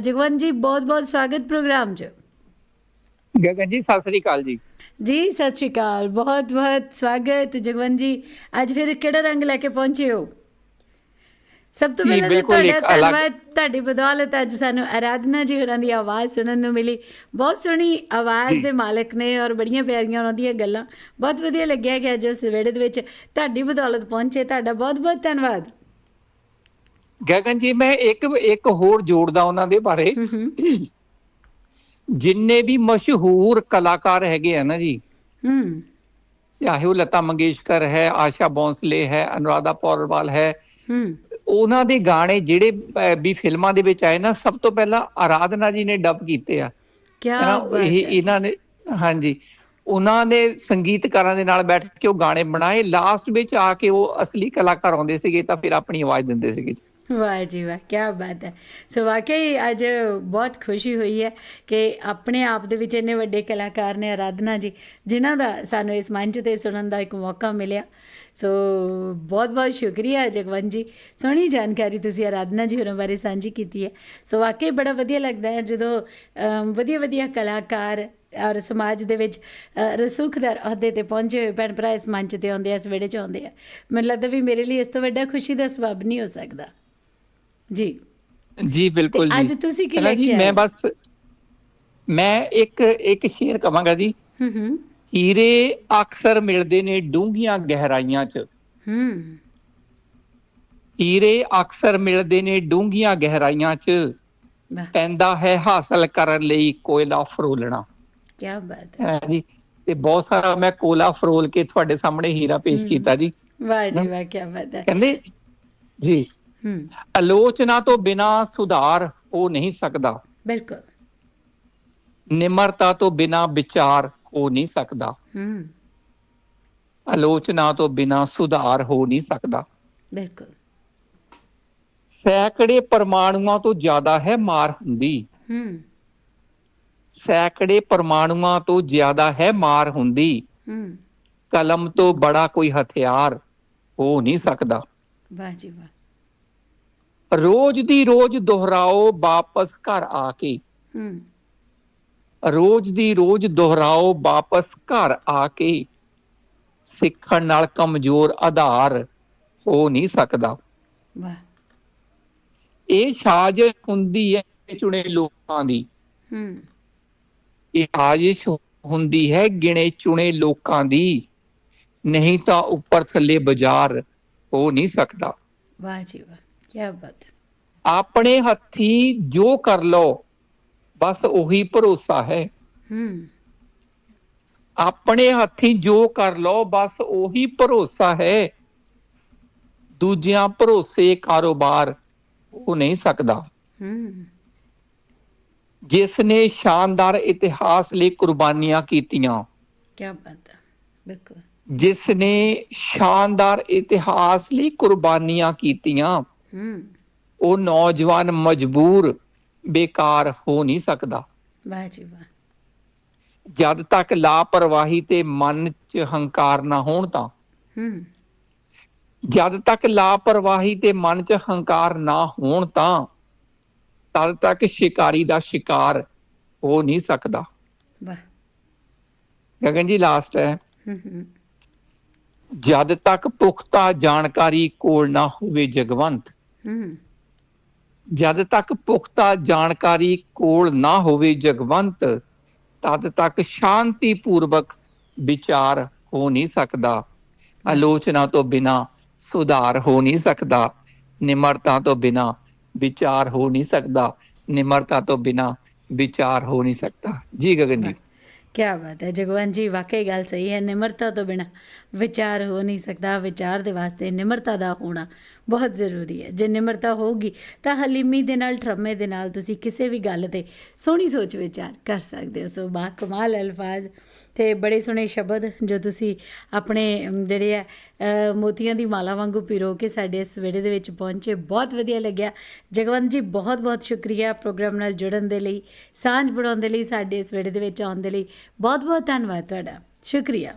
ਜਗਵੰਤ ਜੀ ਬਹੁਤ ਬਹੁਤ ਸਵਾਗਤ ਪ੍ਰੋਗਰਾਮ 'ਚ। ਗਗਨ ਜੀ ਸਤਿ ਸ੍ਰੀ ਅਕਾਲ ਜੀ। ਜੀ ਸਤਿ ਸ਼੍ਰੀ ਅਕਾਲ। ਬਹੁਤ ਬਹੁਤ ਸਵਾਗਤ ਜਗਵੰਤ ਜੀ। ਅੱਜ ਫਿਰ ਕਿਹੜਾ ਰੰਗ ਲੈ ਕੇ ਪਹੁੰਚੇ ਹੋ? ਸਭ ਤੋਂ ਪਹਿਲਾਂ ਤੁਹਾਡਾ ਧੰਨਵਾਦ। ਤੁਹਾਡੀ ਬਦੌਲਤ ਅੱਜ ਸਾਨੂੰ ਆਰਾਧਨਾ ਜੀ ਹੋਰਾਂ ਦੀ ਆਵਾਜ਼ ਸੁਣਨ ਨੂੰ ਮਿਲੀ। ਬਹੁਤ ਸੋਹਣੀ ਆਵਾਜ਼। ਦੇ ਮਾਲਕ ਨੇ ਔਰ ਬੜੀਆਂ ਪਿਆਰੀਆਂ ਉਹਨਾਂ ਦੀਆਂ ਗੱਲਾਂ। ਬਹੁਤ ਵਧੀਆ ਲੱਗਿਆ ਕਿ ਅੱਜ ਉਸ ਵਿਹੜੇ ਦੇ ਵਿੱਚ ਤੁਹਾਡੀ ਬਦੌਲਤ ਪਹੁੰਚੇ। ਤੁਹਾਡਾ ਬਹੁਤ ਬਹੁਤ ਧੰਨਵਾਦ। ਗਗਨ ਜੀ ਮੈਂ ਇੱਕ ਇੱਕ ਹੋਰ ਜੋੜਦਾ ਉਹਨਾਂ ਦੇ ਬਾਰੇ। ਜਿੰਨੇ ਵੀ ਮਸ਼ਹੂਰ ਕਲਾਕਾਰ ਹੈਗੇ ਆ ਨਾ ਜੀ ਹੂੰ। ਚਾਹੇ ਉਹ ਲਤਾ ਮੰਗੇਸ਼ਕਰ ਹੈ ਆਸ਼ਾ ਭੋਂਸਲੇ ਹੈ ਅਨੁਰਾਧਾ ਪੌਰਵਾਲ ਹੈ ਹੂੰ। ਉਹਨਾਂ ਦੇ ਗਾਣੇ ਜਿਹੜੇ ਵੀ ਫਿਲਮਾਂ ਦੇ ਵਿੱਚ ਆਏ ਨਾ ਸਭ ਤੋਂ ਪਹਿਲਾਂ ਆਰਾਧਨਾ ਜੀ ਨੇ ਡਬ ਕੀਤੇ ਆ। ਕੀ ਇਹ ਇਹਨਾਂ ਨੇ ਹਾਂਜੀ। ਉਹਨਾਂ ਨੇ ਸੰਗੀਤਕਾਰਾਂ ਦੇ ਨਾਲ ਬੈਠ ਕੇ ਉਹ ਗਾਣੇ ਬਣਾਏ। ਲਾਸਟ ਵਿੱਚ ਆ ਕੇ ਉਹ ਅਸਲੀ ਕਲਾਕਾਰ ਆਉਂਦੇ ਸੀਗੇ ਤਾਂ ਫਿਰ ਆਪਣੀ ਆਵਾਜ਼ ਦਿੰਦੇ ਸੀਗੇ। ਵਾਹ ਜੀ ਵਾਹ ਕੀ ਬਾਤ ਹੈ ਸੋ ਵਾਕਈ ਅੱਜ ਬਹੁਤ ਖੁਸ਼ੀ ਹੋਈ ਹੈ ਕਿ ਆਪਣੇ ਆਪ ਦੇ ਵਿੱਚ ਇੰਨੇ ਵੱਡੇ ਕਲਾਕਾਰ ਨੇ ਆਰਾਧਨਾ ਜੀ ਜਿਨ੍ਹਾਂ ਦਾ ਸਾਨੂੰ ਇਸ ਮੰਚ ਤੇ ਸੁਣਨ ਦਾ ਇੱਕ ਮੌਕਾ ਮਿਲਿਆ ਸੋ ਬਹੁਤ ਬਹੁਤ ਸ਼ੁਕਰੀਆ ਜਗਵੰਤ ਜੀ ਸੋਹਣੀ ਜਾਣਕਾਰੀ ਤੁਸੀਂ ਆਰਾਧਨਾ ਜੀ ਹੋਰਾਂ ਬਾਰੇ ਸਾਂਝੀ ਕੀਤੀ ਹੈ ਸੋ ਵਾਕਈ ਬੜਾ ਵਧੀਆ ਲੱਗਦਾ ਹੈ ਜਦੋਂ ਵਧੀਆ ਵਧੀਆ ਕਲਾਕਾਰ ਔਰ ਸਮਾਜ ਦੇ ਵਿੱਚ ਅ, ਰਸੂਖਦਾਰ ਅਹੁਦੇ ਤੇ ਪਹੁੰਚੇ ਹੋਏ ਭੈਣ ਭਰਾ ਇਸ ਮੰਚ ਤੇ ਆਉਂਦੇ ਆ ਇਸ ਵਿਹੜੇ 'ਚ ਆਉਂਦੇ ਆ ਮੈਨੂੰ ਲੱਗਦਾ ਵੀ ਮੇਰੇ ਲਈ ਇਸ ਤੋਂ ਵੱਡਾ ਖੁਸ਼ੀ ਦਾ ਸਬਬ ਨਹੀਂ ਹੋ ਸਕਦਾ ਜੀ। ਜੀ ਬਿਲਕੁਲ ਜੀ। ਅੱਜ ਤੁਸੀਂ ਕੀ ਲੈ ਕੇ ਆਏ? ਮੈਂ? ਬਸ ਮੈਂ ਇੱਕ ਇੱਕ ਸ਼ੇਰ ਕਵਾਂਗਾ ਜੀ। ਹੂੰ ਹੂੰ। ਹੀਰੇ ਅਕਸਰ ਮਿਲਦੇ ਨੇ ਡੂੰਘੀਆਂ ਗਹਿਰਾਈਆਂ 'ਚ। ਹੂੰ। ਹੀਰੇ ਅਕਸਰ ਮਿਲਦੇ ਨੇ ਡੂੰਘੀਆਂ ਗਹਿਰਾਈਆਂ 'ਚ। ਪੈਂਦਾ ਹੈ ਹਾਸਲ ਕਰਨ ਲਈ ਕੋਇਲਾ ਫਰੋਲਣਾ। ਕੀ ਬਾਤ ਹੈ। ਜੀ ਤੇ ਬਹੁਤ ਸਾਰਾ ਮੈਂ ਕੋਲਾ ਫਰੋਲ ਕੇ ਤੁਹਾਡੇ ਸਾਹਮਣੇ ਹੀਰਾ ਪੇਸ਼। ਕੀਤਾ ਜੀ। ਵਾਹ ਜੀ ਵਾਹ ਕੀ ਬਾਤ ਹੈ। ਕਹਿੰਦੇ ਜੀ। ਹੂੰ। ਆਲੋਚਨਾ ਤੋਂ ਬਿਨਾ ਸੁਧਾਰ ਹੋ ਨਹੀਂ ਸਕਦਾ। ਬਿਲਕੁਲ। ਨਿਮਰਤਾ ਤੋਂ ਬਿਨਾ ਵਿਚਾਰ ਹੋ ਨਹੀਂ ਸਕਦਾ। ਹੂੰ। ਆਲੋਚਨਾ ਤੋਂ ਬਿਨਾ ਸੁਧਾਰ ਹੋ ਨਹੀਂ ਸਕਦਾ। ਬਿਲਕੁਲ। ਸੈਂਕੜੇ ਪਰਮਾਣੂਆਂ ਤੋਂ ਜ਼ਿਆਦਾ ਹੈ ਮਾਰ ਹੁੰਦੀ। ਹੂੰ। ਸੈਂਕੜੇ ਪਰਮਾਣੂਆਂ ਤੋਂ ਜ਼ਿਆਦਾ ਹੈ ਮਾਰ ਹੁੰਦੀ। ਹੂੰ। ਕਲਮ ਤੋਂ ਬੜਾ ਕੋਈ ਹਥਿਆਰ ਹੋ ਨਹੀਂ ਸਕਦਾ। ਵਾਹ ਜੀ ਵਾਹ। ਰੋਜ਼ ਦੀ ਰੋਜ਼ ਦੁਹਰਾਓ ਵਾਪਸ ਘਰ ਆ ਕੇ। ਹੂੰ। ਰੋਜ਼ ਦੀ ਰੋਜ਼ ਦੁਹਰਾਓ ਵਾਪਸ ਘਰ ਆ ਕੇ। ਸਿੱਖਣ ਨਾਲ ਕਮਜ਼ੋਰ ਆਧਾਰ ਹੋ ਨਹੀਂ ਸਕਦਾ। ਵਾਹ। ਇਹ ਸਾਜ਼ਿਸ਼ ਹੁੰਦੀ ਹੈ ਚੁਣੇ ਲੋਕਾਂ ਦੀ। ਹੂੰ। ਇਹ ਸਾਜ਼ਿਸ਼ ਹੁੰਦੀ ਹੈ ਗਿਣੇ ਚੁਣੇ ਲੋਕਾਂ ਦੀ। ਨਹੀਂ ਤਾਂ ਉੱਪਰ ਥੱਲੇ ਬਾਜ਼ਾਰ ਹੋ ਨਹੀਂ ਸਕਦਾ। ਵਾਹ ਜੀ ਵਾਹ। ਕੀ ਬਾਤ ਆਪਣੇ ਹੱਥੀ ਜੋ ਕਰ ਲਓ ਬਸ ਉਹੀ ਭਰੋਸਾ ਹੈ। ਹੂੰ। ਆਪਣੇ ਹੱਥੀ ਜੋ ਕਰ ਲਓ ਬਸ ਉਹੀ ਭਰੋਸਾ ਹੈ। ਦੂਜਿਆਂ ਭਰੋਸੇ ਕਾਰੋਬਾਰ ਹੋ ਨਹੀਂ ਸਕਦਾ। ਹੂੰ। ਜਿਸ ਨੇ ਸ਼ਾਨਦਾਰ ਇਤਿਹਾਸ ਲਈ ਕੁਰਬਾਨੀਆਂ ਕੀਤੀਆਂ। ਕੀ ਬਾਤ ਹੈ। ਬਿਲਕੁਲ। ਜਿਸ ਨੇ ਸ਼ਾਨਦਾਰ ਇਤਿਹਾਸ ਲਈ ਕੁਰਬਾਨੀਆਂ ਕੀਤੀਆਂ। ਉਹ ਨੌਜਵਾਨ ਮਜਬੂਰ ਬੇਕਾਰ ਹੋ ਨਹੀਂ ਸਕਦਾ। ਵਾਹ ਜੀ ਵਾਹ। ਜਦ ਤੱਕ ਲਾਪਰਵਾਹੀ ਤੇ ਮਨ 'ਚ ਹੰਕਾਰ ਨਾ ਹੋਣ ਤਾਂ। ਹੂੰ। ਜਦ ਤੱਕ ਲਾਪਰਵਾਹੀ ਤੇ ਮਨ 'ਚ ਹੰਕਾਰ ਨਾ ਹੋਣ ਤਾਂ ਤਦ ਤੱਕ ਸ਼ਿਕਾਰੀ ਦਾ ਸ਼ਿਕਾਰ ਹੋ ਨਹੀਂ ਸਕਦਾ। ਵਾਹ। ਗਗਨ ਜੀ ਲਾਸਟ ਹੈ। ਹੂੰ ਹੂੰ। ਜਦ ਤੱਕ ਪੁਖਤਾ ਜਾਣਕਾਰੀ ਕੋਲ ਨਾ ਹੋਵੇ ਜਗਵੰਤ ਹੂੰ। ਜਦ ਤੱਕ ਪੁਖਤਾ ਜਾਣਕਾਰੀ ਕੋਲ ਨਾ ਹੋਵੇ ਜਗਵੰਤ ਤਦ ਤੱਕ ਸ਼ਾਂਤੀ ਪੂਰਵਕ ਵਿਚਾਰ ਹੋ ਨਹੀਂ ਸਕਦਾ। ਆਲੋਚਨਾ ਤੋਂ ਬਿਨਾ ਸੁਧਾਰ ਹੋ ਨਹੀਂ ਸਕਦਾ। ਨਿਮਰਤਾ ਤੋਂ ਬਿਨਾ ਵਿਚਾਰ ਹੋ ਨਹੀਂ ਸਕਦਾ। ਨਿਮਰਤਾ ਤੋਂ ਬਿਨਾ ਵਿਚਾਰ ਹੋ ਨਹੀਂ ਸਕਦਾ। ਜੀ ਗਗਨ ਜੀ। ਕੀ ਬਾਤ ਹੈ ਜਗਵੰਤ ਜੀ ਵਾਕਈ ਗੱਲ ਸਹੀ ਹੈ, ਨਿਮਰਤਾ ਤੋਂ ਬਿਨਾ ਵਿਚਾਰ ਹੋ ਨਹੀਂ ਸਕਦਾ, ਵਿਚਾਰ ਦੇ ਵਾਸਤੇ ਨਿਮਰਤਾ ਦਾ ਹੋਣਾ ਬਹੁਤ ਜ਼ਰੂਰੀ ਹੈ। ਜੇ ਨਿਮਰਤਾ ਹੋਊਗੀ ਤਾਂ ਹਲੀਮੀ ਦੇ ਨਾਲ, ਠਰਮੇ ਦੇ ਨਾਲ ਤੁਸੀਂ ਕਿਸੇ ਵੀ ਗੱਲ ਤੇ ਸੋਹਣੀ ਸੋਚ ਵਿਚਾਰ ਕਰ ਸਕਦੇ ਹੋ। ਸੋ ਬਾ ਕਮਾਲ ਅਲਫਾਜ਼ ਤੇ ਬੜੇ ਸੋਹਣੇ ਸ਼ਬਦ ਜੋ ਤੁਸੀਂ ਆਪਣੇ ਜਿਹੜੇ ਆ ਮੋਤੀਆਂ ਦੀ ਮਾਲਾ ਵਾਂਗੂ ਪਿਰੋ ਕੇ ਸਾਡੇ ਇਸ ਵਿੜੇ ਦੇ ਵਿੱਚ ਪਹੁੰਚੇ। ਬਹੁਤ ਵਧੀਆ ਲੱਗਿਆ। ਜਗਵੰਤ ਜੀ, ਬਹੁਤ ਬਹੁਤ ਸ਼ੁਕਰੀਆ ਪ੍ਰੋਗਰਾਮ ਨਾਲ ਜੁੜਨ ਦੇ ਲਈ, ਸਾਂਝ ਬਣਾਉਣ ਦੇ ਲਈ, ਸਾਡੇ ਇਸ ਵਿੜੇ ਦੇ ਵਿੱਚ ਆਉਣ ਦੇ ਲਈ। ਬਹੁਤ ਬਹੁਤ ਧੰਨਵਾਦ ਤੁਹਾਡਾ। ਸ਼ੁਕਰੀਆ।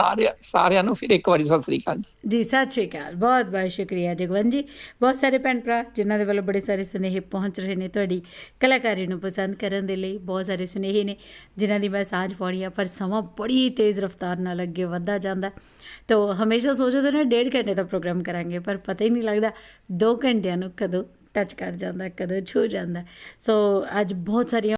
ਸਾਰਿਆਂ ਸਾਰਿਆਂ ਨੂੰ ਫਿਰ ਇੱਕ ਵਾਰੀ ਸਤਿ ਸ੍ਰੀ ਅਕਾਲ ਜੀ। ਜੀ, ਸਤਿ ਸ਼੍ਰੀ ਅਕਾਲ। ਬਹੁਤ ਬਹੁਤ ਸ਼ੁਕਰੀਆ ਜਗਵੰਤ ਜੀ। ਬਹੁਤ ਸਾਰੇ ਭੈਣ ਭਰਾ, ਜਿਨ੍ਹਾਂ ਦੇ ਵੱਲੋਂ ਬੜੇ ਸਾਰੇ ਸੁਨੇਹੇ ਪਹੁੰਚ ਰਹੇ ਨੇ ਤੁਹਾਡੀ ਕਲਾਕਾਰੀ ਨੂੰ ਪਸੰਦ ਕਰਨ ਦੇ ਲਈ। ਬਹੁਤ ਸਾਰੇ ਸੁਨੇਹੇ ਨੇ, ਜਿਨ੍ਹਾਂ ਦੀ ਮੈਂ ਸਾਂਝ ਪਾਉਣੀ ਆ, ਪਰ ਸਮਾਂ ਬੜੀ ਤੇਜ਼ ਰਫ਼ਤਾਰ ਨਾਲ ਅੱਗੇ ਵੱਧਦਾ ਜਾਂਦਾ। ਤੋ ਹਮੇਸ਼ਾ ਸੋਚਦੇ ਨੇ ਡੇਢ ਘੰਟੇ ਦਾ ਪ੍ਰੋਗਰਾਮ ਕਰਾਂਗੇ, ਪਰ ਪਤਾ ਹੀ ਨਹੀਂ ਲੱਗਦਾ 2 ਘੰਟਿਆਂ ਨੂੰ ਕਦੋਂ ਟੱਚ ਕਰ ਜਾਂਦਾ, ਕਦੋਂ ਛੂ ਜਾਂਦਾ। ਸੋ ਅੱਜ ਬਹੁਤ ਸਾਰੀਆਂ